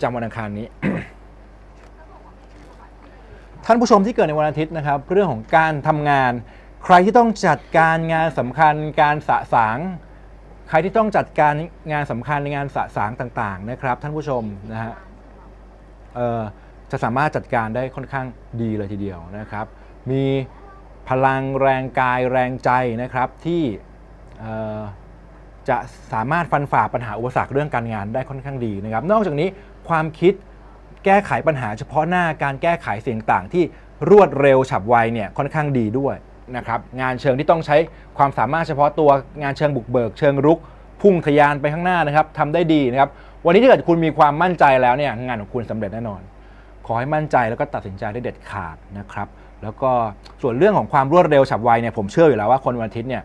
ประจำวันอังคารนี้ ท่านผู้ชมที่เกิดในวันอาทิตย์นะครับ เรื่องของการทำงาน ใครที่ต้องจัดการงานสำคัญ การสะสาง ใครที่ต้องจัดการงานสำคัญในงานสะสางต่างๆ นะครับ ท่านผู้ชมนะฮะจะสามารถจัดการได้ค่อนข้างดีเลยทีเดียวนะครับ มีพลังแรงกายแรงใจนะครับที่จะสามารถฟันฝ่าปัญหาอุปสรรคเรื่องการงานได้ค่อนข้างดีนะครับ นอกจากนี้ ความคิดแก้ไขปัญหาเฉพาะหน้าการแก้ไขสิ่งต่างที่รวดเร็วฉับไวเนี่ยค่อนข้างดีด้วยนะครับงานเชิงที่ต้องใช้ความสามารถเฉพาะตัวงานเชิงบุกเบิก เชิงรุก พุ่งทยานไปข้างหน้านะครับทำได้ดีนะครับวันนี้ถ้าเกิดคุณมีความมั่นใจแล้วเนี่ยงานของคุณสำเร็จแน่นอน ขอให้มั่นใจแล้วก็ตัดสินใจได้เด็ดขาดนะครับแล้วก็ส่วนเรื่องของความรวดเร็วฉับไวเนี่ยผมเชื่ออยู่แล้วว่าคนวันอาทิตย์เนี่ย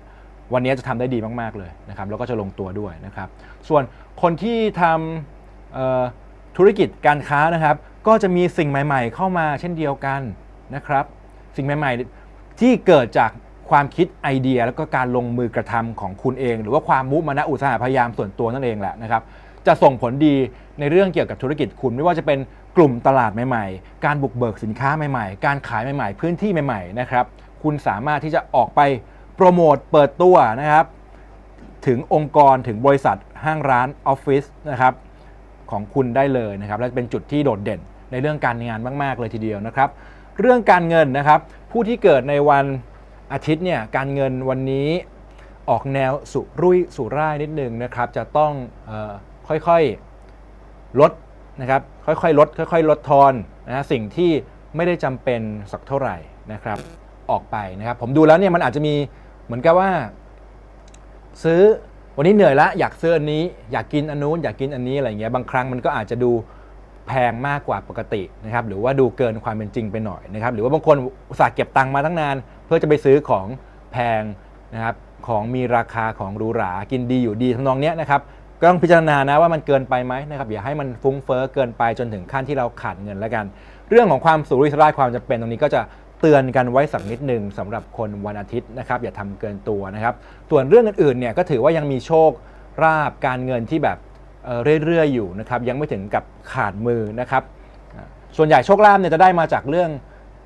วันนี้จะทำได้ดีมากๆเลยนะครับแล้วก็จะลงตัวด้วยนะครับส่วนคนที่ทำ ธุรกิจการค้านะครับ ก็จะมีสิ่งใหม่ ๆ เข้ามาเช่นเดียวกันนะครับ สิ่งใหม่ ๆ ที่เกิดจากความคิดไอเดีย แล้วก็การลงมือกระทำของคุณเอง หรือว่าความมุมานะอุตสาหะพยายามส่วนตัวนั่นเองแหละนะครับ จะส่งผลดีในเรื่องเกี่ยวกับธุรกิจคุณ ไม่ว่าจะเป็นกลุ่มตลาดใหม่ ๆ การบุกเบิกสินค้าใหม่ ๆ การขายใหม่ ๆ พื้นที่ใหม่ ๆ นะครับ คุณสามารถที่จะออกไปโปรโมทเปิดตัวนะครับ ถึงองค์กรถึงบริษัทห้างร้านออฟฟิศนะครับ ของคุณได้เลยนะครับและเป็นจุดที่โดดเด่นในเรื่องการงานมาก ๆ เลยทีเดียวนะครับ เรื่องการเงินนะครับ ผู้ที่เกิดในวันอาทิตย์เนี่ยการเงินวันนี้ออกแนวสุรุ่ยสุร่ายนิดนึงนะครับ จะต้องออค่อยๆลดนะครับค่อยๆลด ค่อย ๆ ลดทอนนะฮะสิ่งที่ไม่ได้จำเป็นสักเท่าไหร่นะครับ ออกไปนะครับ ผมดูแล้วเนี่ยมันอาจจะมีเหมือนกับว่า ซื้อ วันนี้เหนื่อยแล้วอยากซื้ออันนี้ อยากกินอันนู้นอยากกินอันนี้อะไรเงี้ยบางครั้งมันก็อาจจะดูแพงมากกว่าปกตินะครับหรือว่าดูเกินความเป็นจริงไปหน่อยนะครับหรือว่าบางคนอุตส่าห์เก็บตังค์มาตั้งนาน เพื่อจะไปซื้อของแพงนะครับของมีราคาของหรูหรากินดีอยู่ดีทำนองเนี้ยนะครับก็ต้องพิจารณานะว่ามันเกินไปไหมนะครับอย่าให้มันฟุ้งเฟ้อเกินไปจนถึงขั้นที่เราขาดเงินแล้วกัน เรื่องของความสุรุ่ยสุร่ายความจำเป็นตรงนี้ก็จะ เตือนกันไว้สักนิดหนึ่งสำหรับคนวันอาทิตย์นะครับ อย่าทำเกินตัวนะครับ ส่วนเรื่องอื่นๆเนี่ยก็ถือว่ายังมีโชคราบการเงินที่แบบเเรื่อยๆอยู่นะครับ ยังไม่ถึงกับขาดมือนะครับ ส่วนใหญ่โชคลาภเนี่ยจะได้มาจากเรื่อง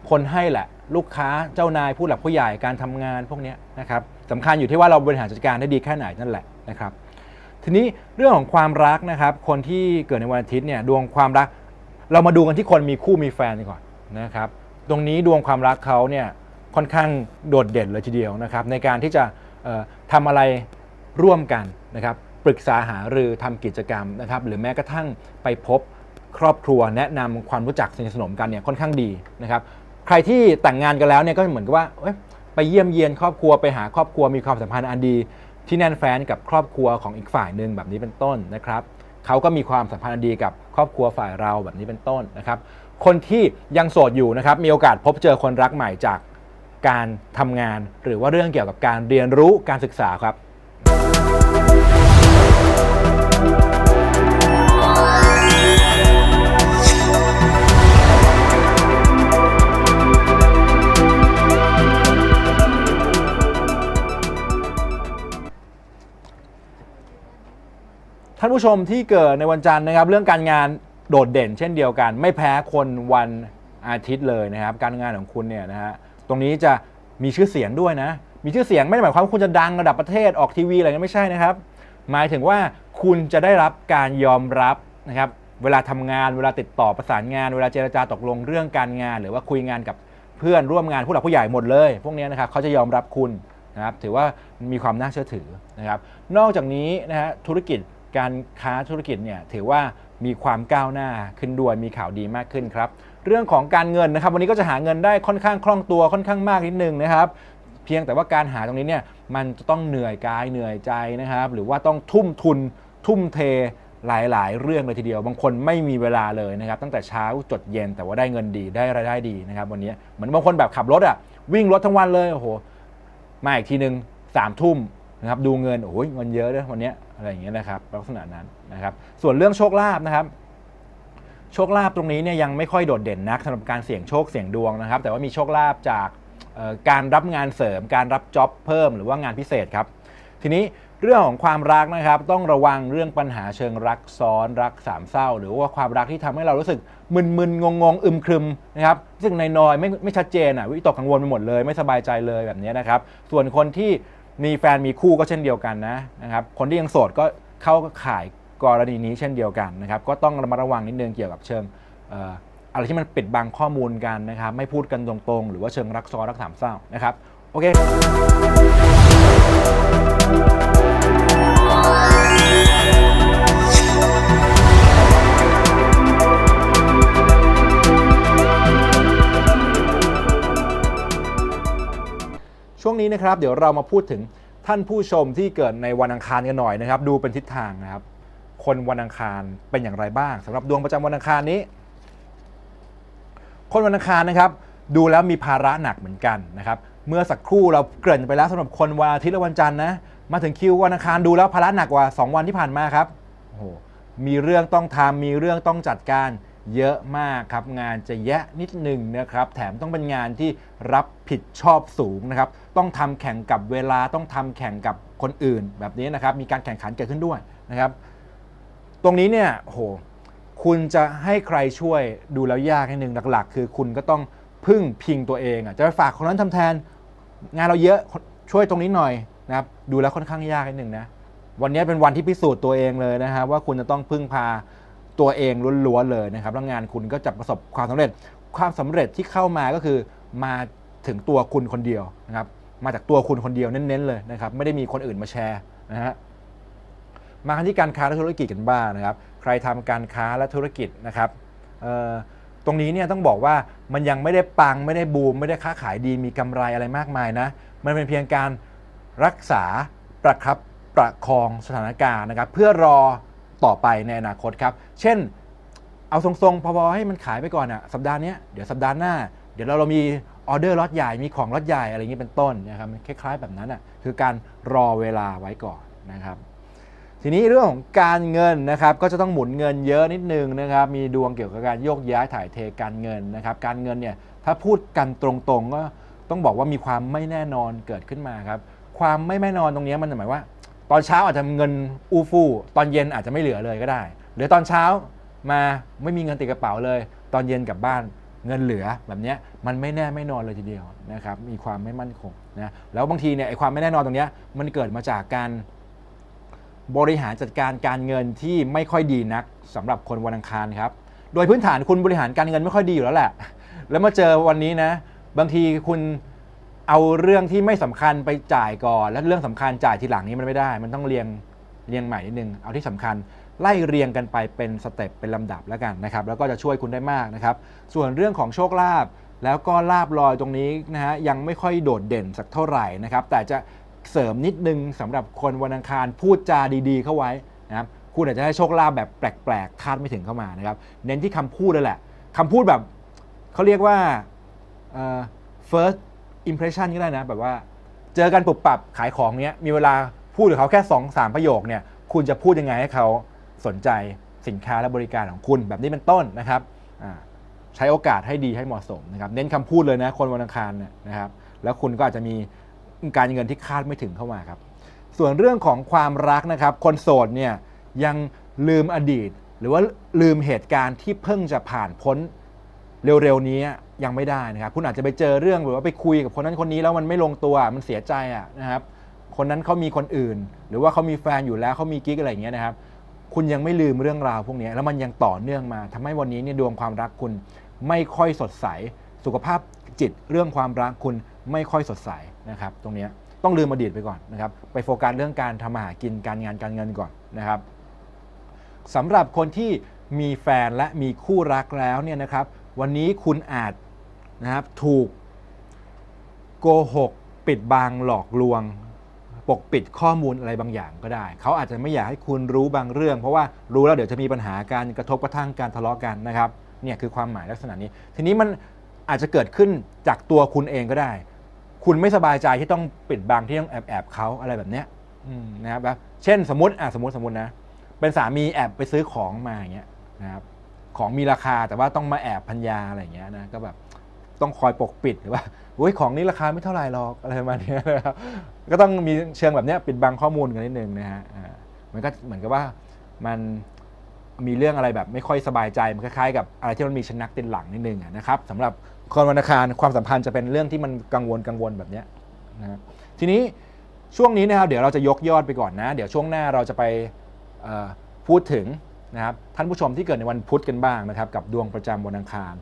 คนให้แหละ ลูกค้าเจ้านายผู้หลักผู้ใหญ่การทำงานพวกนี้นะครับสำคัญอยู่ที่ว่าเราบริหารจัดการได้ดีแค่ไหนนั่นแหละนะครับ ทีนี้เรื่องของความรักนะครับ คนที่เกิดในวันอาทิตย์เนี่ยดวงความรัก เรามาดูกันที่คนมีคู่มีแฟนก่อนนะครับ ตรงนี้ดวงความรักเขาเนี่ยค่อนข้างโดดเด่นเลยทีเดียวนะครับ ในการที่จะเอ่อทำอะไรร่วมกันนะครับ ปรึกษาหารือทำกิจกรรมนะครับ หรือแม้กระทั่งไปพบครอบครัวแนะนำความรู้จักสนิทสนมกันเนี่ยค่อนข้างดีนะครับ ใครที่แต่งงานกันแล้วเนี่ยก็เหมือนกับว่าไปเยี่ยมเยียนครอบครัวไปหาครอบครัวมีความสัมพันธ์อันดี ที่แน่นแฟ้นกับครอบครัวของอีกฝ่ายหนึ่งแบบนี้เป็นต้นนะครับเขาก็มีความสัมพันธ์อันดีกับครอบครัวฝ่ายเราแบบนี้เป็นต้นนะครับ คนที่ยังโสดอยู่นะครับมีโอกาสพบเจอคนรักใหม่จากการทำงาน หรือว่าเรื่องเกี่ยวกับการเรียนรู้การศึกษาครับท่านผู้ชมที่เกิดในวันจันทร์นะครับ เรื่องการงาน โดดเด่นเช่นเดียวกัน ไม่แพ้คนวันอาทิตย์เลยนะครับ การงานของคุณเนี่ยนะฮะตรงนี้จะมีชื่อเสียงด้วยนะ มีชื่อเสียงไม่ได้หมายความว่าคุณจะดังระดับประเทศออกทีวีอะไรนั้นไม่ใช่นะครับ หมายถึงว่าคุณจะได้รับการยอมรับนะครับเวลาทำงานเวลาติดต่อประสานงาน เวลาเจรจาตกลงเรื่องการงาน หรือว่าคุยงานกับเพื่อนร่วมงานผู้หลักผู้ใหญ่หมดเลย พวกนี้นะครับเขาจะยอมรับคุณนะครับถือว่ามีความน่าเชื่อถือนะครับ นอกจากนี้นะฮะธุรกิจการค้าธุรกิจเนี่ยถือว่า มีความก้าวหน้าขึ้นด้วยมีข่าวดีมากขึ้นครับ เรื่องของการเงินนะครับ วันนี้ก็จะหาเงินได้ค่อนข้างคล่องตัวค่อนข้างมากนิดนึงนะครับ เพียงแต่ว่าการหาตรงนี้เนี่ยมันจะต้องเหนื่อยกายเหนื่อยใจนะครับ หรือว่าต้องทุ่มทุน ทุ่มเทหลาย ๆ เรื่องเลยทีเดียว บางคนไม่มีเวลาเลยนะครับ ตั้งแต่เช้าจดเย็นแต่ว่าได้เงินดีได้รายได้ดีนะครับ วันนี้เหมือนบางคนแบบขับรถอะวิ่งรถทั้งวันเลยโอ้โหมาอีกทีหนึ่งสามทุ่ม นะครับดูเงินโอ้ยเงินเยอะด้วยวันนี้อะไรอย่างเงี้ยนะครับลักษณะนั้นนะครับ ส่วนเรื่องโชคลาภนะครับ โชคลาภตรงนี้เนี่ยยังไม่ค่อยโดดเด่นนักสำหรับการเสี่ยงโชคเสี่ยงดวงนะครับ แต่ว่ามีโชคลาภจากการรับงานเสริม การรับจ็อบเพิ่มหรือว่างานพิเศษครับ ทีนี้เรื่องของความรักนะครับ ต้องระวังเรื่องปัญหาเชิงรักซ้อนรักสามเศร้า หรือว่าความรักที่ทำให้เรารู้สึกมึนๆงงๆอึมครึมนะครับซึ่งในนอยไม่ไม่ชัดเจนอะวิตกกังวลไปหมดเลย ไม่สบายใจเลยแบบนี้นะครับ ส่วนคนที่ มีแฟนมีคู่ก็เช่นเดียวกันนะนะครับคนที่ยังโสดก็เข้าข่ายกรณีนี้เช่นเดียวกันนะครับก็ต้องระมัดระวังนิดนึงเกี่ยวกับเชิงอออะไรที่มันปิดบังข้อมูลกันนะครับไม่พูดกันตรงๆ หรือว่าเชิงรักซ้อนรักสามเศร้านะครับโอเค นี้นะครับ เดี๋ยวเรามาพูดถึงท่านผู้ชมที่เกิดในวันอังคารกันหน่อยนะครับ ดูเป็นทิศทางนะครับ คนวันอังคารเป็นอย่างไรบ้างสำหรับดวงประจำวันอังคารนี้ คนวันอังคารนะครับ ดูแล้วมีภาระหนักเหมือนกันนะครับ เมื่อสักครู่เราเกริ่นไปแล้วสำหรับคนวันอาทิตย์และวันจันทร์นะมาถึงคิววันอังคารดูแล้วภาระหนักกว่า 2 วันที่ผ่านมาครับโอ้โหมีเรื่องต้องทำมีเรื่องต้องจัดการ เยอะมากครับ งานจะแยะนิดหนึ่งนะครับ แถมต้องเป็นงานที่รับผิดชอบสูงนะครับ ต้องทำแข่งกับเวลาต้องทำแข่งกับคนอื่นแบบนี้นะครับ มีการแข่งขันเกิดขึ้นด้วยนะครับ ตรงนี้เนี่ยโหคุณจะให้ใครช่วยดูแล้วยากนิดนึงหลักๆ คือคุณก็ต้องพึ่งพิงตัวเองอะจะไปฝากคนนั้นทำแทน งานเราเยอะช่วยตรงนี้หน่อยนะครับ ดูแล้วค่อนข้างยากนิดนึงนะวันนี้เป็นวันที่พิสูจน์ตัวเองเลยนะฮะว่าคุณจะต้องพึ่งพา ตัวเองล้วนๆเลยนะครับแล้วงานคุณก็จะประสบความสำเร็จ ความสำเร็จที่เข้ามาก็คือมาถึงตัวคุณคนเดียวนะครับ มาจากตัวคุณคนเดียวเน้นๆเลยนะครับ ไม่ได้มีคนอื่นมาแชร์นะฮะมากันที่การค้าและธุรกิจกันบ้างนะครับ ใครทำการค้าและธุรกิจนะครับตรงนี้เนี่ยต้องบอกว่ามันยังไม่ได้ปังไม่ได้บูม ไม่ได้ค้าขายดีมีกำไรอะไรมากมายนะ มันเป็นเพียงการรักษาประครับประคองสถานการณ์นะครับ เพื่อรอ ต่อไปในอนาคตครับ เช่น เอาทรงๆพอๆให้มันขายไปก่อนอะสัปดาห์นี้เดี๋ยวสัปดาห์หน้า เดี๋ยวเราเรามีออเดอร์ล็อตใหญ่มีของล็อตใหญ่อะไรอย่างนี้เป็นต้นนะครับมันคล้ายๆแบบนั้นอะคือการรอเวลาไว้ก่อนนะครับทีนี้เรื่องของการเงินนะครับก็จะต้องหมุนเงินเยอะนิดนึงนะครับมีดวงเกี่ยวกับการโยกย้ายถ่ายเทการเงินนะครับการเงินเนี่ยถ้าพูดกันตรงๆก็ต้องบอกว่ามีความไม่แน่นอนเกิดขึ้นมาครับความไม่แน่นอนตรงนี้มันหมายว่า ตอนเช้าอาจจะเงินอู้ฟู่ตอนเย็นอาจจะไม่เหลือเลยก็ได้ หรือตอนเช้ามาไม่มีเงินติดกระเป๋าเลย ตอนเย็นกลับบ้านเงินเหลือแบบนี้มันไม่แน่ไม่นอนเลยทีเดียวนะครับมีความไม่มั่นคงนะแล้วบางทีเนี่ยไอ้ความไม่แน่นอนตรงนี้มันเกิดมาจากการบริหารจัดการการเงินที่ไม่ค่อยดีนักสำหรับคนวันอังคารครับโดยพื้นฐานคุณบริหารการเงินไม่ค่อยดีอยู่แล้วแหละ แล้วมาเจอวันนี้นะ บางทีคุณ เอาเรื่องที่ไม่สำคัญไปจ่ายก่อน แล้วเรื่องสำคัญจ่ายทีหลังนี้มันไม่ได้ มันต้องเรียงเรียงใหม่นิดนึงเอาที่สำคัญไล่เรียงกันไปเป็นสเต็ปเป็นลำดับแล้วกันนะครับ แล้วก็จะช่วยคุณได้มากนะครับ ส่วนเรื่องของโชคลาภแล้วก็ลาบลอยตรงนี้นะฮะยังไม่ค่อยโดดเด่นสักเท่าไหร่นะครับ แต่จะเสริมนิดนึงสำหรับคนวันอังคารพูดจาดีๆ เข้าไว้นะครับคุณอาจจะได้โชคลาภแบบแปลกๆคาดไม่ถึงเข้ามานะครับ เน้นที่คำพูดเลยแหละคำพูดแบบเขาเรียกว่าเอ่อ first impression ก็ได้นะ แบบว่า เจอกันปุบปับขายของเนี้ย มีเวลาพูดกับเขาแค่2 3ประโยคเนี่ย คุณจะพูดยังไงให้เขาสนใจสินค้าและบริการของคุณแบบนี้เป็นต้นนะครับใช้โอกาสให้ดีให้เหมาะสมนะครับ เน้นคำพูดเลยนะคนวันอังคารนะครับ แล้วคุณก็อาจจะมีการเงินที่คาดไม่ถึงเข้ามาครับ ส่วนเรื่องของความรักนะครับ คนโสดเนี่ยยังลืมอดีต หรือว่าลืมเหตุการณ์ที่เพิ่งจะผ่านพ้นเร็วๆนี้ ยังไม่ได้นะครับ คุณอาจจะไปเจอเรื่องหรือว่าไปคุยกับคนนั้นคนนี้แล้วมันไม่ลงตัวมันเสียใจอะนะครับ คนนั้นเขามีคนอื่น หรือว่าเขามีแฟนอยู่แล้วเขามีกิ๊กอะไรอย่างเงี้ยนะครับ คุณยังไม่ลืมเรื่องราวพวกนี้แล้วมันยังต่อเนื่องมาทำให้วันนี้เนี่ยดวงความรักคุณไม่ค่อยสดใส สุขภาพจิตเรื่องความรักคุณไม่ค่อยสดใสนะครับ ตรงนี้ต้องลืมอดีตไปก่อนนะครับ ไปโฟกัสเรื่องการทำมาหากินการงานการเงินก่อนนะครับสำหรับคนที่มีแฟนและมีคู่รักแล้วเนี่ยนะครับ วันนี้คุณอาจ นะครับถูกโกหกปิดบังหลอกลวง ปกปิดข้อมูลอะไรบางอย่างก็ได้ เขาอาจจะไม่อยากให้คุณรู้บางเรื่อง เพราะว่ารู้แล้วเดี๋ยวจะมีปัญหาการกระทบกระทั่งการทะเลาะกันนะครับเนี่ยคือความหมายลักษณะนี้ ทีนี้มันอาจจะเกิดขึ้นจากตัวคุณเองก็ได้ คุณไม่สบายใจที่ต้องปิดบังที่ต้องแอบแอบเขาอะไรแบบเนี้ยนะครับแบบเช่นสมมติอะสมมติสมมตินะเป็นสามีแอบไปซื้อของมาอย่างเงี้ยนะครับของมีราคาแต่ว่าต้องมาแอบพันยาอะไรอย่างเงี้ยนะก็แบบ ต้องคอยปกปิดหรือว่าโอ้ยของนี้ราคาไม่เท่าไหร่หรอกอะไรประมาณเนี้ยนะครับก็ต้องมีเชิงแบบนี้ปิดบังข้อมูลกันนิดนึงนะฮะอ่ามันก็เหมือนกับว่ามันมีเรื่องอะไรแบบไม่ค่อยสบายใจมันคล้ายๆกับอะไรที่มันมีชนักติดหลังนิดนึงนะครับสำหรับคนวันอังคารความสัมพันธ์จะเป็นเรื่องที่มันกังวลกังวลแบบเนี้ยนะทีนี้ช่วงนี้นะครับเดี๋ยวเราจะยกยอดไปก่อนนะ เดี๋ยวช่วงหน้าเราจะไปพูดถึงนะครับท่านผู้ชมที่เกิดในวันพุธกันบ้างนะครับ กับดวงประจำวันอังคาร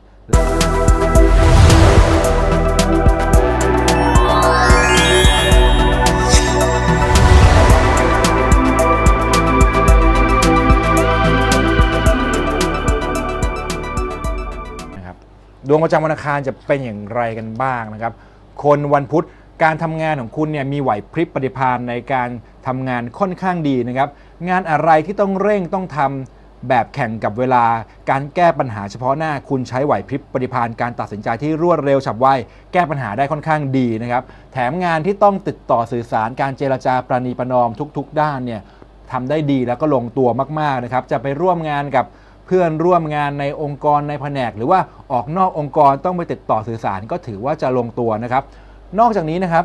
นะครับดวงประจำวันอังคารจะเป็นอย่างไรกันบ้างนะครับ คนวันพุธการทำงานของคุณเนี่ยมีไหวพริบปฏิภาณในการทำงานค่อนข้างดีนะครับ งานอะไรที่ต้องเร่งต้องทำ แบบแข่งกับเวลาการแก้ปัญหาเฉพาะหน้าคุณใช้ไหวพริบปฏิภาณการตัดสินใจที่รวดเร็วฉับไว แก้ปัญหาได้ค่อนข้างดีนะครับ แถมงานที่ต้องติดต่อสื่อสารการเจรจาประนีประนอมทุก ๆ ด้านเนี่ยทำได้ดีแล้วก็ลงตัวมากๆนะครับ จะไปร่วมงานกับเพื่อนร่วมงานในองค์กรในแผนก หรือว่าออกนอกองค์กรต้องไปติดต่อสื่อสารก็ถือว่าจะลงตัวนะครับ นอกจากนี้นะครับ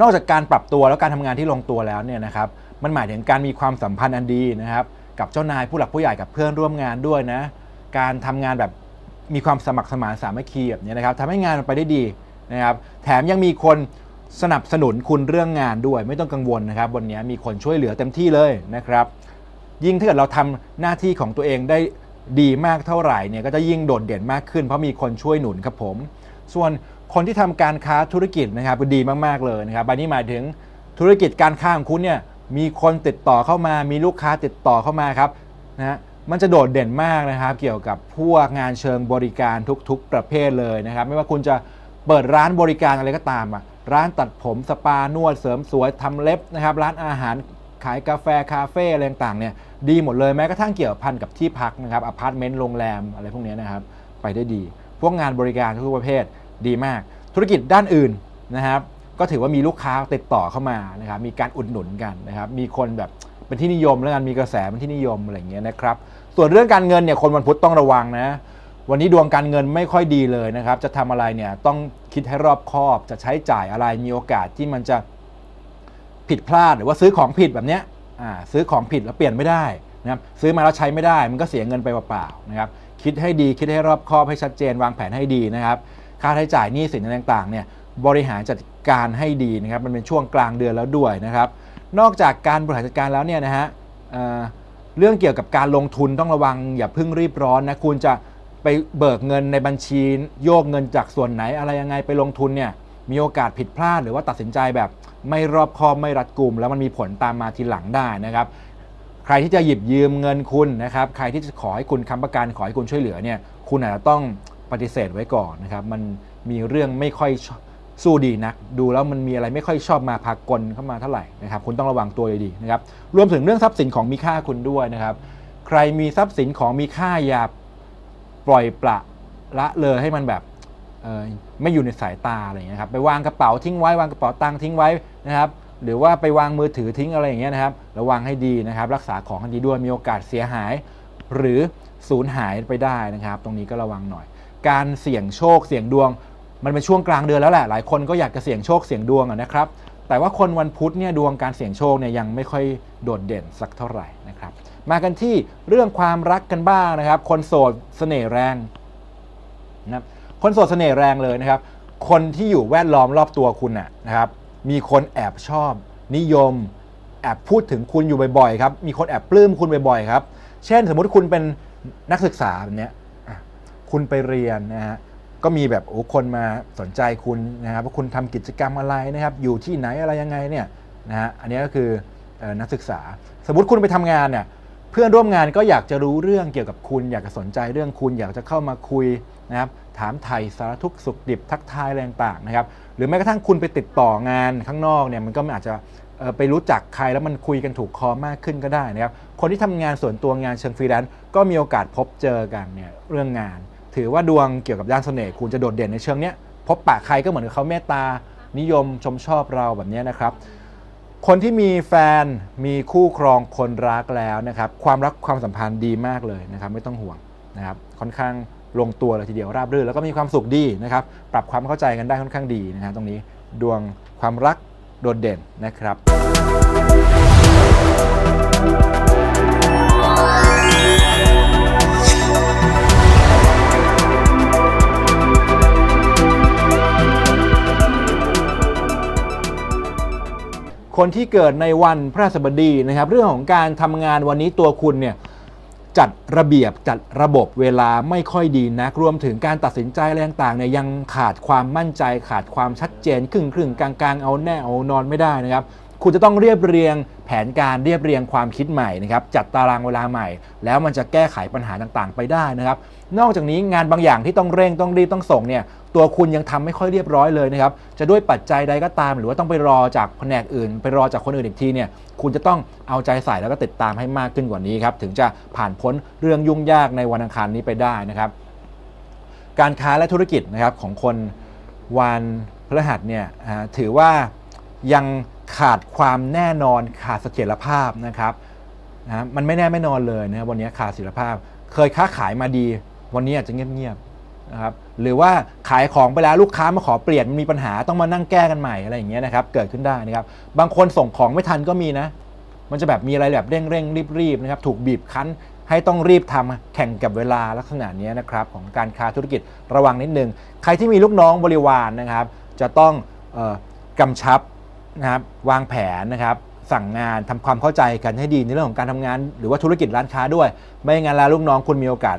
นอกจากการปรับตัวแล้วการทำงานที่ลงตัวแล้วเนี่ยนะครับ มันหมายถึงการมีความสัมพันธ์อันดีนะครับ กับเจ้านายผู้หลักผู้ใหญ่กับเพื่อนร่วมงานด้วยนะ การทำงานแบบมีความสมัครสมานสามัคคีแบบนี้นะครับทำให้งานมันไปได้ดีนะครับ แถมยังมีคนสนับสนุนคุณเรื่องงานด้วย ไม่ต้องกังวลนะครับวันนี้มีคนช่วยเหลือเต็มที่เลยนะครับ ยิ่งถ้าเกิดเราทำหน้าที่ของตัวเองได้ดีมากเท่าไหร่เนี่ยก็จะยิ่งโดดเด่นมากขึ้น เพราะมีคนช่วยหนุนครับผม ส่วนคนที่ทำการค้าธุรกิจนะครับก็ดีมากๆเลยนะครับใบนี้หมายถึงธุรกิจการค้าของคุณเนี่ย มีคนติดต่อเข้ามา มีลูกค้าติดต่อเข้ามาครับนะฮะมันจะโดดเด่นมากนะครับ เกี่ยวกับพวกงานเชิงบริการทุกๆ ประเภทเลยนะครับ ไม่ว่าคุณจะเปิดร้านบริการอะไรก็ตามอะร้านตัดผมสปานวดเสริมสวยทำเล็บนะครับ ร้านอาหารขายกาแฟคาเฟ่อะไรต่างเนี่ยดีหมดเลยแม้กระทั่งเกี่ยวพันกับที่พักนะครับอพาร์ตเมนต์โรงแรมอะไรพวกนี้นะครับ ไปได้ดี พวกงานบริการทุกประเภทดีมาก ธุรกิจด้านอื่นนะครับ ก็ถือว่ามีลูกค้าติดต่อเข้ามานะครับมีการอุดหนุนกันนะครับมีคนแบบเป็นที่นิยมแล้วกันมีกระแสเป็นที่นิยมอะไรเงี้ยนะครับส่วนเรื่องการเงินเนี่ยคนวันพุธต้องระวังนะวันนี้ดวงการเงินไม่ค่อยดีเลยนะครับ จะทำอะไรเนี่ยต้องคิดให้รอบคอบจะใช้จ่ายอะไรมีโอกาสที่มันจะผิดพลาดหรือว่าซื้อของผิดแบบเนี้ยซื้อของผิดแล้วเปลี่ยนไม่ได้นะครับซื้อมาแล้วใช้ไม่ได้มันก็เสียเงินไปเปล่าๆนะครับคิดให้ดีคิดให้รอบคอบให้ชัดเจน วางแผนให้ดีนะครับ ค่าใช้จ่ายหนี้สินต่างๆเนี่ยบริหารจัด การให้ดีนะครับมันเป็นช่วงกลางเดือนแล้วด้วยนะครับนอกจากการบริหารจัดการแล้วเนี่ยนะฮะเเรื่องเกี่ยวกับการลงทุนต้องระวังอย่าเพิ่งรีบร้อนนะคุณจะไปเบิกเงินในบัญชี โยกเงินจากส่วนไหนอะไรยังไงไปลงทุนเนี่ยมีโอกาสผิดพลาดหรือว่าตัดสินใจแบบไม่รอบคอบไม่รัดกุม แล้วมันมีผลตามมาทีหลังได้นะครับ ใครที่จะหยิบยืมเงินคุณนะครับใครที่จะขอให้คุณค้ำประกันขอให้คุณช่วยเหลือเนี่ยคุณอาจจะต้องปฏิเสธไว้ก่อนนะครับมันมีเรื่องไม่ค่อย สู้ดีนัก ดูแล้วมันมีอะไรไม่ค่อยชอบมาพากลเข้ามาเท่าไหร่นะครับคุณต้องระวังตัวดีๆนะครับรวมถึงเรื่องทรัพย์สินของมีค่าคุณด้วยนะครับ ใครมีทรัพย์สินของมีค่าอย่าปล่อยปละละเลยให้มันแบบไม่อยู่ในสายตาอะไรอย่างเงี้ยครับไปวางกระเป๋าทิ้งไว้วางกระเป๋าตังค์ทิ้งไว้นะครับหรือว่าไปวางมือถือทิ้งอะไรอย่างเงี้ยนะครับระวังให้ดีนะครับ รักษาของให้ดีด้วยมีโอกาสเสียหาย หรือสูญหายไปได้นะครับ ตรงนี้ก็ระวังหน่อย การเสี่ยงโชคเสี่ยงดวง มันเป็นช่วงกลางเดือนแล้วแหละหลายคนก็อยากจะเสี่ยงโชคเสี่ยงดวงะนะครับ แต่ว่าคนวันพุธเนี่ยดวงการเสี่ยงโชคเนี่ยยังไม่ค่อยโดดเด่นสักเท่าไหร่นะครับ มากันที่เรื่องความรักกันบ้างนะครับ คนโสดเสน่ห์แรงนะครับคนโสดเสน่ห์แรงเลยนะครับ คนที่อยู่แวดล้อมรอบตัวคุณน่ะนะครับ มีคนแอบชอบ นิยม แอบพูดถึงคุณอยู่บ่อยๆครับ มีคนแอบปลื้มคุณบ่อยๆครับ เช่นสมมุติคุณเป็นนักศึกษาแบบเนี้ยคุณไปเรียนนะฮะ ก็มีแบบโอ้คนมาสนใจคุณนะครับว่าคุณทำกิจกรรมอะไรนะครับ อยู่ที่ไหนอะไรยังไงเนี่ยนะฮะอันนี้ก็คือนักศึกษา สมมติคุณไปทำงานเนี่ยเพื่อนร่วมงานก็อยากจะรู้เรื่องเกี่ยวกับคุณ อยากจะสนใจเรื่องคุณ อยากจะเข้ามาคุยนะครับถามไถ่สารทุกสุขดิบทักทายอะไรต่างๆนะครับ หรือแม้กระทั่งคุณไปติดต่องานข้างนอกเนี่ยมันก็อาจจะไปรู้จักใครแล้วมันคุยกันถูกคอมากขึ้นก็ได้นะครับ คนที่ทำงานส่วนตัวงานเชิงฟรีแลนซ์ก็มีโอกาสพบเจอกันเนี่ยเรื่องงาน ถือว่าดวงเกี่ยวกับด้านเสน่ห์คุณจะโดดเด่นในเชิงเนี้ยพบปะใครก็เหมือนกับเขาเมตตา นิยมชมชอบเราแบบนี้นะครับ คนที่มีแฟนมีคู่ครองคนรักแล้วนะครับ ความรักความสัมพันธ์ดีมากเลยนะครับ ไม่ต้องห่วงนะครับ ค่อนข้างลงตัวเลยทีเดียวราบรื่นแล้วก็มีความสุขดีนะครับ ปรับความเข้าใจกันได้ค่อนข้างดีนะฮะตรงนี้ดวงความรักโดดเด่นนะครับ คนที่เกิดในวันพระราชบดีนะครับ เรื่องของการทำงานวันนี้ตัวคุณเนี่ยจัดระเบียบจัดระบบเวลาไม่ค่อยดีนักรวมถึงการตัดสินใจอะไรต่างๆเนี่ยยังขาดความมั่นใจ ขาดความชัดเจนครึ่งครึ่งๆกลางๆ เอาแน่เอานอนไม่ได้นะครับ คุณจะต้องเรียบเรียงแผนการเรียบเรียงความคิดใหม่นะครับจัดตารางเวลาใหม่ แล้วมันจะแก้ไขปัญหาต่างๆ ไปได้นะครับ นอกจากนี้งานบางอย่างที่ต้องเร่งต้องรีบต้องส่งเนี่ยตัวคุณยังทำไม่ค่อยเรียบร้อยเลยนะครับจะด้วยปัจจัยใดก็ตาม หรือว่าต้องไปรอจากแผนกอื่น ไปรอจากคนอื่นอีกทีเนี่ยคุณจะต้องเอาใจใส่แล้วก็ติดตามให้มากขึ้นกว่านี้ครับถึงจะผ่านพ้นเรื่องยุ่งยากในวันอังคารนี้ไปได้นะครับ การค้าและธุรกิจนะครับของคนวันพฤหัสเนี่ยถือว่ายังขาดความแน่นอนขาดเสถียรภาพนะครับนะมันไม่แน่ไม่นอนเลยนะวันนี้ขาดเสถียรภาพ เคยค้าขายมาดี วันนี้อาจจะเงียบๆนะครับหรือว่าขายของไปแล้วลูกค้ามาขอเปลี่ยนมันมีปัญหาต้องมานั่งแก้กันใหม่อะไรอย่างเงี้ยนะครับเกิดขึ้นได้นะครับบางคนส่งของไม่ทันก็มีนะ มันจะแบบมีอะไรแบบเร่งเร่งรีบรีบๆนะครับถูกบีบคั้นให้ต้องรีบทำแข่งกับเวลาลักษณะนี้นะครับของการค้าธุรกิจระวังนิดนึง ใครที่มีลูกน้องบริวารนะครับ จะต้องออกำชับนะครับวางแผนนะครับสั่งงานทำความเข้าใจกันให้ดีในเรื่องของการทำงาน หรือว่าธุรกิจร้านค้าด้วย ไม่งั้นแล้วลูกน้องคุณมีโอกาส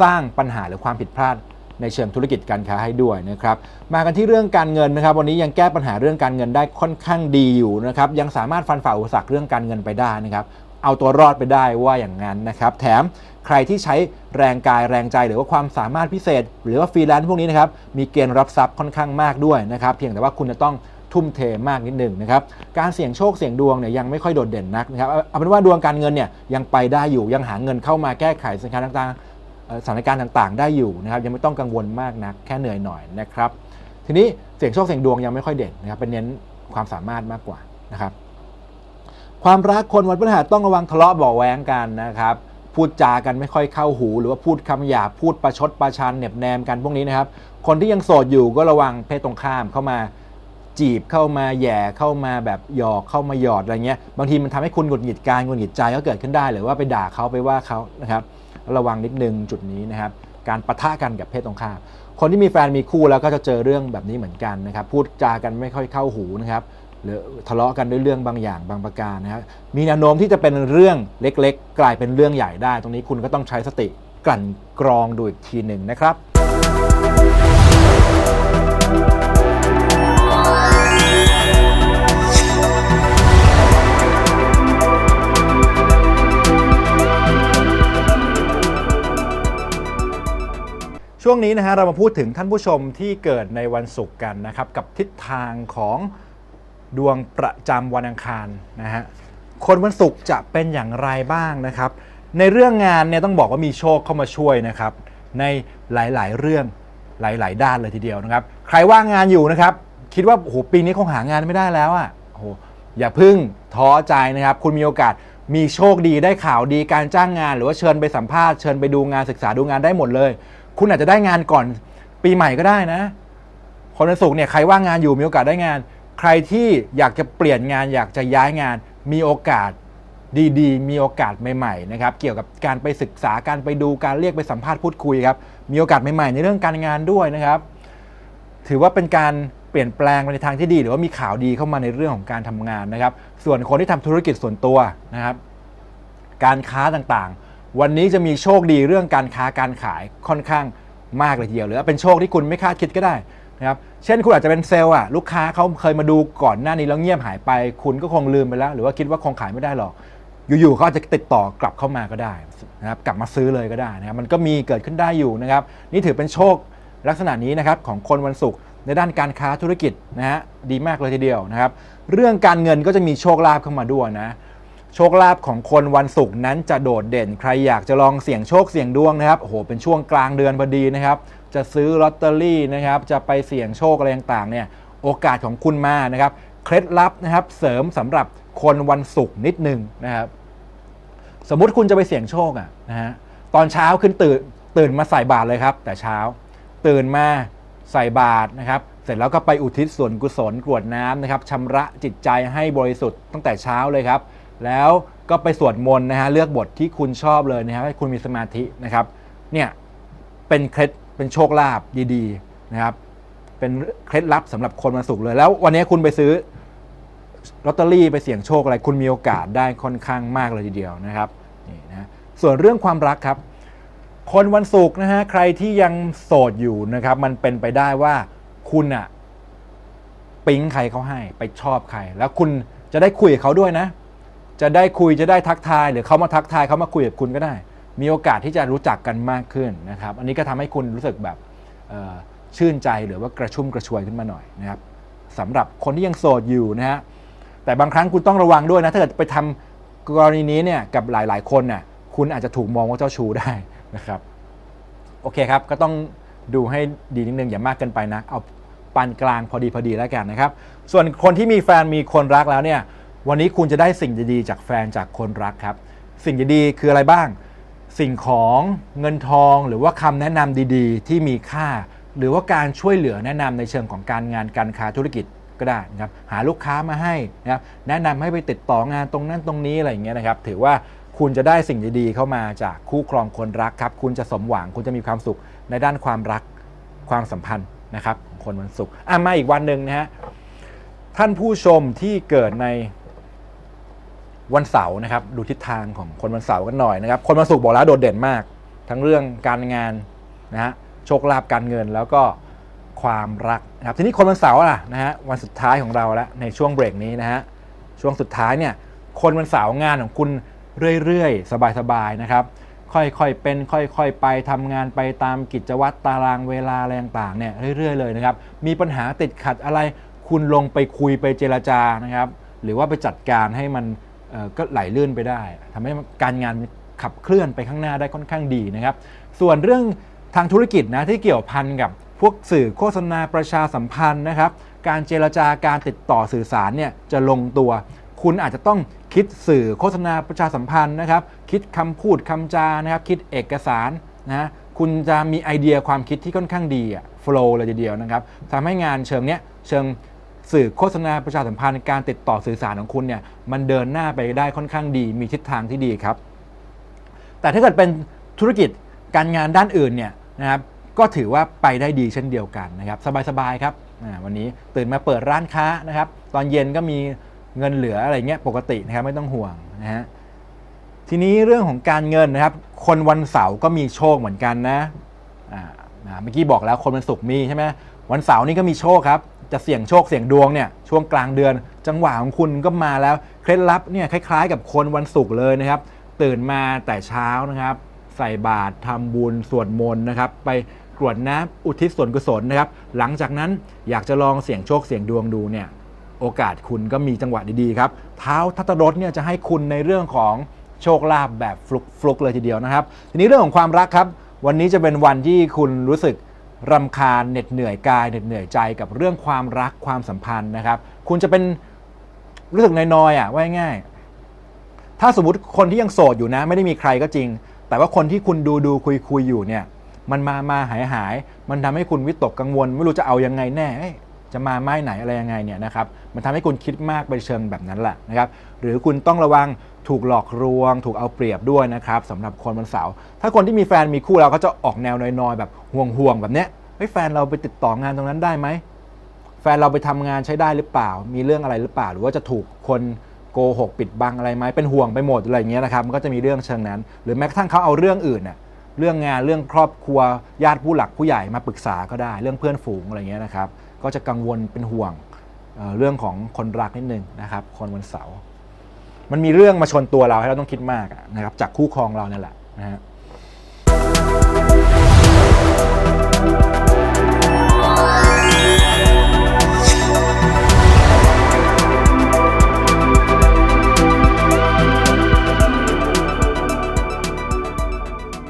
สร้างปัญหาหรือความผิดพลาดในเชิงธุรกิจการค้าให้ด้วยนะครับ มากันที่เรื่องการเงินนะครับ วันนี้ยังแก้ปัญหาเรื่องการเงินได้ค่อนข้างดีอยู่นะครับ ยังสามารถฟันฝ่าอุปสรรคเรื่องการเงินไปได้นะครับ เอาตัวรอดไปได้ว่าอย่างนั้นนะครับ แถมใครที่ใช้แรงกายแรงใจหรือว่าความสามารถพิเศษ หรือว่าฟรีแลนซ์พวกนี้นะครับ มีเกณฑ์รับทรัพย์ค่อนข้างมากด้วยนะครับ เพียงแต่ว่าคุณจะต้องทุ่มเทมากนิดหนึ่งนะครับ การเสี่ยงโชคเสี่ยงดวงเนี่ยยังไม่ค่อยโดดเด่นนักนะครับ เอาเป็นว่าดวงการเงินเนี่ยยังไปได้อยู่ ยังหาเงินเข้ามาแก้ไขสถานกาต่างๆ สถานการณ์ต่างๆ ได้อยู่นะครับยังไม่ต้องกังวลมากนักแค่เหนื่อยหน่อยนะครับทีนี้เสียงโชคเสียงดวงยังไม่ค่อยเด่นนะครับเป็นเน้นความสามารถมากกว่านะครับความรักคนวันพฤหัสต้องระวังทะเลาะเบาแว้งกันนะครับพูดจากันไม่ค่อยเข้าหู หรือว่าพูดคำหยาบพูดประชดประชันเหน็บแนมกันพวกนี้นะครับคนที่ยังโสดอยู่ก็ระวังเพศตรงข้ามเข้ามาจีบเข้ามาแย่เข้ามาแบบหยอกเข้ามาหยอดอะไรเงี้ยบางทีมันทำให้คุณหงุดหงิดกายหงุดหงิดใจก็เกิดขึ้นได้หรือว่าไปด่าเขาไปว่าเขานะครับ ระวังนิดนึงจุดนี้นะครับการปะทะกันกับเพศตรงข้ามคนที่มีแฟนมีคู่แล้วก็จะเจอเรื่องแบบนี้เหมือนกันนะครับพูดจากันไม่ค่อยเข้าหูนะครับหรือทะเลาะกันด้วยเรื่องบางอย่างบางประการนะครับมีแนวโน้มที่จะเป็นเรื่องเล็กๆ กลายเป็นเรื่องใหญ่ได้ ตรงนี้คุณก็ต้องใช้สติกลั่นกรองดูอีกทีหนึ่งนะครับ ช่วงนี้นะฮะเรามาพูดถึงท่านผู้ชมที่เกิดในวันศุกร์กันนะครับ กับทิศทางของดวงประจำวันอังคารนะฮะคนวันศุกร์จะเป็นอย่างไรบ้างนะครับ ในเรื่องงานเนี่ยต้องบอกว่ามีโชคเข้ามาช่วยนะครับ ในหลายๆ เรื่องหลาย ๆ ด้านเลยทีเดียวนะครับ ใครว่างงานอยู่นะครับ คิดว่าโอ้โหปีนี้คงหางานไม่ได้แล้วอะ่ะโอ้โหอย่าพึ่งท้อใจนะครับ คุณมีโอกาสมีโชคดีได้ข่าวดีการจ้างงาน หรือว่าเชิญไปสัมภาษณ์เชิญไปดูงานศึกษาดูงานได้หมดเลย คุณอาจจะได้งานก่อนปีใหม่ก็ได้นะ คนวันศุกร์เนี่ยใครว่างงานอยู่มีโอกาสได้งาน ใครที่อยากจะเปลี่ยนงานอยากจะย้ายงาน มีโอกาสดีๆ มีโอกาสใหม่ๆนะครับ เกี่ยวกับการไปศึกษาการไปดูการเรียกไปสัมภาษณ์พูดคุยครับ มีโอกาสใหม่ๆ ในเรื่องการงานด้วยนะครับ ถือว่าเป็นการเปลี่ยนแปลงไปในทางที่ดี หรือว่ามีข่าวดีเข้ามาในเรื่องของการทำงานนะครับ ส่วนคนที่ทำธุรกิจส่วนตัวนะครับ การค้าต่างๆ วันนี้จะมีโชคดีเรื่องการค้าการขายค่อนข้างมากเลยทีเดียว หรือว่าเป็นโชคที่คุณไม่คาดคิดก็ได้นะครับ เช่นคุณอาจจะเป็นเซลล์อะลูกค้าเขาเคยมาดูก่อนหน้านี้แล้วเงียบหายไป คุณก็คงลืมไปแล้ว หรือว่าคิดว่าคงขายไม่ได้หรอก อยู่ๆเขาอาจจะติดต่อกลับเข้ามาก็ได้นะครับกลับมาซื้อเลยก็ได้นะครับมันก็มีเกิดขึ้นได้อยู่นะครับ นี่ถือเป็นโชคลักษณะนี้นะครับของคนวันศุกร์ในด้านการค้าธุรกิจนะฮะดีมากเลยทีเดียวนะครับ เรื่องการเงินก็จะมีโชคลาภเข้ามาด้วยนะ โชคลาภของคนวันศุกร์นั้นจะโดดเด่น ใครอยากจะลองเสี่ยงโชคเสี่ยงดวงนะครับโอ้โหเป็นช่วงกลางเดือนพอดีนะครับ จะซื้อลอตเตอรี่นะครับจะไปเสี่ยงโชคอะไรต่างๆเนี่ยโอกาสของคุณมานะครับเคล็ดลับนะครับเสริมสำหรับคนวันศุกร์นิดนึงนะครับสมมุติคุณจะไปเสี่ยงโชคอะนะฮะตอนเช้าขึ้นตื่นตื่นมาใส่บาตรเลยครับ แต่เช้า ตื่นมาใส่บาตรนะครับ เสร็จแล้วก็ไปอุทิศส่วนกุศลกรวดน้ำนะครับชำระจิตใจให้บริสุทธิ์ตั้งแต่เช้าเลยครับ แล้วก็ไปสวดมนต์นะฮะเลือกบทที่คุณชอบเลยนะครับให้คุณมีสมาธินะครับเนี่ยเป็นเคล็ดเป็นโชคลาภดีๆนะครับ เป็นเคล็ดลับสำหรับคนวันศุกร์เลย แล้ววันนี้คุณไปซื้อลอตเตอรี่ไปเสี่ยงโชคอะไร คุณมีโอกาสได้ค่อนข้างมากเลยทีเดียวนะครับนี่นะส่วนเรื่องความรักครับ คนวันศุกร์นะฮะใครที่ยังโสดอยู่นะครับ มันเป็นไปได้ว่าคุณอะปิ๊งใครเขาให้ไปชอบใคร แล้วคุณจะได้คุยกับเขาด้วยนะ จะได้คุยจะได้ทักทาย หรือเขามาทักทายเขามาคุยกับคุณก็ได้ มีโอกาสที่จะรู้จักกันมากขึ้นนะครับ อันนี้ก็ทำให้คุณรู้สึกแบบชื่นใจหรือว่ากระชุ่มกระชวยขึ้นมาหน่อยนะครับสำหรับคนที่ยังโสดอยู่นะฮะแต่บางครั้งคุณต้องระวังด้วยนะถ้าเกิดไปทำกรณีนี้เนี่ยกับหลาย ๆ คนน่ะคุณอาจจะถูกมองว่าเจ้าชู้ได้นะครับโอเคครับก็ต้องดูให้ดีนิดนึงอย่ามากเกินไปนะเอาปานกลางพอดีพอดีแล้วกันนะครับ ส่วนคนที่มีแฟนมีคนรักแล้วเนี่ย วันนี้คุณจะได้สิ่งดีๆจากแฟนจากคนรักครับ สิ่งดีๆคืออะไรบ้าง สิ่งของเงินทองหรือว่าคำแนะนำดีๆ ที่มีค่า หรือว่าการช่วยเหลือแนะนำในเชิงของการงานการค้าธุรกิจก็ได้นะครับหาลูกค้ามาให้นะครับแนะนำให้ไปติดต่องานตรงนั้นตรงนี้อะไรอย่างเงี้ยนะครับ ถือว่าคุณจะได้สิ่งดีๆเข้ามาจากคู่ครองคนรักครับ คุณจะสมหวังคุณจะมีความสุขในด้านความรักความสัมพันธ์นะครับคนวันศุกร์อะมาอีกวันหนึ่งนะฮะท่านผู้ชมที่เกิดใน วันเสาร์นะครับดูทิศทางของคนวันเสาร์กันหน่อยนะครับคนวันศุกร์บอกแล้วโดดเด่นมาก ทั้งเรื่องการงานนะฮะโชคลาภการเงินแล้วก็ความรักนะครับทีนี้คนวันเสาร์ล่ะนะฮะวันสุดท้ายของเราแล้วในช่วงเบรกนี้นะฮะช่วงสุดท้ายเนี่ยคนวันเสาร์งานของคุณเรื่อยๆ สบายๆนะครับค่อยๆเป็นค่อยๆไปทำงานไปตามกิจวัตรตารางเวลาอะไรต่างๆเนี่ยเรื่อยๆเลยนะครับมีปัญหาติดขัดอะไรคุณลงไปคุยไปเจรจานะครับหรือว่าไปจัดการให้มัน ก็ไหลลื่นไปได้ทำให้การงานขับเคลื่อนไปข้างหน้าได้ค่อนข้างดีนะครับ ส่วนเรื่องทางธุรกิจนะที่เกี่ยวพันกับพวกสื่อโฆษณาประชาสัมพันธ์นะครับ การเจรจาการติดต่อสื่อสารเนี่ยจะลงตัว คุณอาจจะต้องคิดสื่อโฆษณาประชาสัมพันธ์นะครับ คิดคำพูดคำจานะครับ คิดเอกสารนะคุณจะมีไอเดียความคิดที่ค่อนข้างดีอะโฟล์เลยทีเดียวนะครับทำให้งานเชิงเนี้ยเชิง สื่อโฆษณาประชาสัมพันธ์การติดต่อสื่อสารของคุณเนี่ยมันเดินหน้าไปได้ค่อนข้างดี มีทิศทางที่ดีครับ แต่ถ้าเกิดเป็นธุรกิจการงานด้านอื่นเนี่ยนะครับก็ถือว่าไปได้ดีเช่นเดียวกันนะครับสบายๆครับวันนี้ตื่นมาเปิดร้านค้านะครับ ตอนเย็นก็มีเงินเหลืออะไรเงี้ยปกตินะครับไม่ต้องห่วงนะฮะทีนี้เรื่องของการเงินนะครับ คนวันเสาร์ก็มีโชคเหมือนกันนะอ่านะเมื่อกี้บอกแล้วคนวันศุกร์มีใช่ไหมวันเสาร์นี่ก็มีโชคครับ จะเสี่ยงโชคเสี่ยงดวงเนี่ยช่วงกลางเดือน จังหวะของคุณก็มาแล้วเคล็ดลับเนี่ยคล้ายๆ กับคนวันศุกร์เลยนะครับ ตื่นมาแต่เช้านะครับ ใส่บาตรทำบุญสวดมนต์นะครับไปกรวดน้ำอุทิศส่วนกุศลนะครับหลังจากนั้นอยากจะลองเสี่ยงโชคเสี่ยงดวงดูเนี่ยโอกาสคุณก็มีจังหวะดีๆครับเท้าทัตรถเนี่ยจะให้คุณในเรื่องของโชคลาภแบบฟลุกฟลุกๆเลยทีเดียวนะครับ ทีนี้เรื่องของความรักครับ วันนี้จะเป็นวันที่คุณรู้สึก รำคาญเหน็ดเหนื่อยกายเหน็ดเหนื่อยใจกับเรื่องความรักความสัมพันธ์นะครับ คุณจะเป็นรู้สึกน้อยๆอะว่าง่ายถ้าสมมติคนที่ยังโสดอยู่นะ ไม่ได้มีใครก็จริง แต่ว่าคนที่คุณดูดูคุยคุยอยู่เนี่ย มันมามาหายหาย มันทำให้คุณวิตกกังวล ไม่รู้จะเอายังไงแน่จะมาไม้ไหนอะไรยังไงเนี่ยนะครับ มันทำให้คุณคิดมากไปเชิงแบบนั้นแหละนะครับ หรือคุณต้องระวัง ถูกหลอกลวง ถูกเอาเปรียบด้วยนะครับสำหรับคนวันเสาร์ถ้าคนที่มีแฟนมีคู่แล้วก็จะออกแนวน้อยๆ แบบห่วงๆแบบเนี้ยเฮ้ยแฟนเราไปติดต่องานตรงนั้นได้ไหมแฟนเราไปทำงานใช้ได้หรือเปล่า มีเรื่องอะไรหรือเปล่า หรือว่าจะถูกคนโกหกปิดบังอะไรไหมเป็นห่วงไปหมดอะไรอย่างเงี้ยนะครับมันก็จะมีเรื่องเชิงนั้น หรือแม้กระทั่งเขาเอาเรื่องอื่นน่ะเรื่องงานเรื่องครอบครัวญาติผู้หลักผู้ใหญ่มาปรึกษาก็ได้ เรื่องเพื่อนฝูงอะไรเงี้ยนะครับ ก็จะกังวลเป็นห่วงเเรื่องของคนรักนิดนึงนะครับ คนวันเสาร์ มันมีเรื่องมาชนตัวเราให้เราต้องคิดมากนะครับจากคู่ครองเราเนี่ยแหละนะฮะ